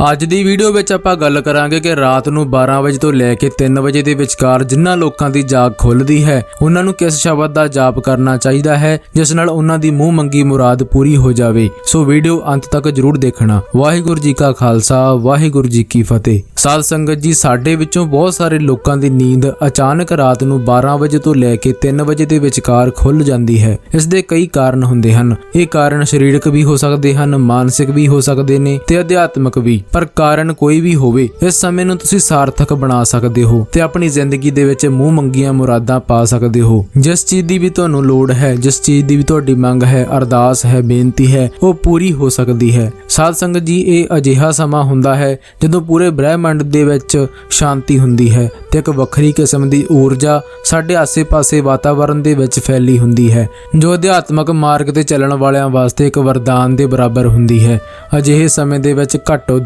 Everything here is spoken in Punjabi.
ਅੱਜ ਦੀ ਵੀਡੀਓ ਵਿੱਚ ਆਪਾਂ ਗੱਲ ਕਰਾਂਗੇ ਕਿ ਰਾਤ ਨੂੰ 12 ਵਜੇ ਤੋਂ ਲੈ ਕੇ 3 ਵਜੇ ਦੇ ਵਿਚਕਾਰ ਜਿਨ੍ਹਾਂ ਲੋਕਾਂ ਦੀ ਜਾਗ ਖੁੱਲਦੀ ਹੈ, ਉਹਨਾਂ ਨੂੰ ਕਿਸ ਸ਼ਬਦ ਦਾ ਜਾਪ ਕਰਨਾ ਚਾਹੀਦਾ ਹੈ, ਜਿਸ ਨਾਲ ਉਹਨਾਂ ਦੀ ਮੂੰਹ ਮੰਗੀ ਮੁਰਾਦ ਪੂਰੀ ਹੋ ਜਾਵੇ। ਸੋ ਵੀਡੀਓ ਅੰਤ ਤੱਕ ਜਰੂਰ ਦੇਖਣਾ। ਵਾਹਿਗੁਰੂ ਜੀ ਕਾ ਖਾਲਸਾ, ਵਾਹਿਗੁਰੂ ਜੀ ਕੀ ਫਤਿਹ। ਸਾਧ ਸੰਗਤ ਜੀ, ਸਾਡੇ ਵਿੱਚੋਂ ਬਹੁਤ ਸਾਰੇ ਲੋਕਾਂ ਦੀ ਨੀਂਦ ਅਚਾਨਕ ਰਾਤ ਨੂੰ 12 ਵਜੇ ਤੋਂ ਲੈ ਕੇ 3 ਵਜੇ ਦੇ ਵਿਚਕਾਰ ਖੁੱਲ ਜਾਂਦੀ ਹੈ। ਇਸ ਦੇ ਕਈ ਕਾਰਨ ਹੁੰਦੇ ਹਨ। ਇਹ ਕਾਰਨ ਸਰੀਰਕ ਵੀ ਹੋ ਸਕਦੇ ਹਨ, ਮਾਨਸਿਕ ਵੀ ਹੋ ਸਕਦੇ ਨੇ ਤੇ ਅਧਿਆਤਮਿਕ ਵੀ। ਪਰ ਕਾਰਨ ਕੋਈ ਵੀ ਹੋਵੇ, ਇਸ ਸਮੇਂ ਨੂੰ ਤੁਸੀਂ ਸਾਰਥਕ ਬਣਾ ਸਕਦੇ ਹੋ ਤੇ ਆਪਣੀ ਜ਼ਿੰਦਗੀ ਦੇ ਵਿੱਚ ਮੂੰਹ ਮੰਗੀਆਂ ਮੁਰਾਦਾਂ ਪਾ ਸਕਦੇ ਹੋ। ਜਿਸ ਚੀਜ਼ ਦੀ ਵੀ ਤੁਹਾਨੂੰ ਲੋੜ ਹੈ, ਜਿਸ ਚੀਜ਼ ਦੀ ਵੀ ਤੁਹਾਡੀ ਮੰਗ ਹੈ, ਅਰਦਾਸ ਹੈ, ਬੇਨਤੀ ਹੈ, ਉਹ ਪੂਰੀ ਹੋ ਸਕਦੀ ਹੈ। ਸਾਧ ਸੰਗਤ ਜੀ, ਇਹ ਅਜਿਹਾ ਸਮਾਂ ਹੁੰਦਾ ਹੈ ਜਦੋਂ ਪੂਰੇ ਬ੍ਰਹਿਮੰਡ ਦੇ ਵਿੱਚ ਸ਼ਾਂਤੀ ਹੁੰਦੀ ਹੈ ਤੇ ਇੱਕ ਵੱਖਰੀ ਕਿਸਮ ਦੀ ਊਰਜਾ ਸਾਡੇ ਆਸੇ-ਪਾਸੇ ਵਾਤਾਵਰਣ ਦੇ ਵਿੱਚ ਫੈਲੀ ਹੁੰਦੀ ਹੈ, ਜੋ ਅਧਿਆਤਮਕ ਮਾਰਗ ਤੇ ਚੱਲਣ ਵਾਲਿਆਂ ਵਾਸਤੇ ਇੱਕ ਵਰਦਾਨ ਦੇ ਬਰਾਬਰ ਹੁੰਦੀ ਹੈ। ਅਜਿਹੇ ਸਮੇਂ ਦੇ ਵਿੱਚ ਘੱਟੋ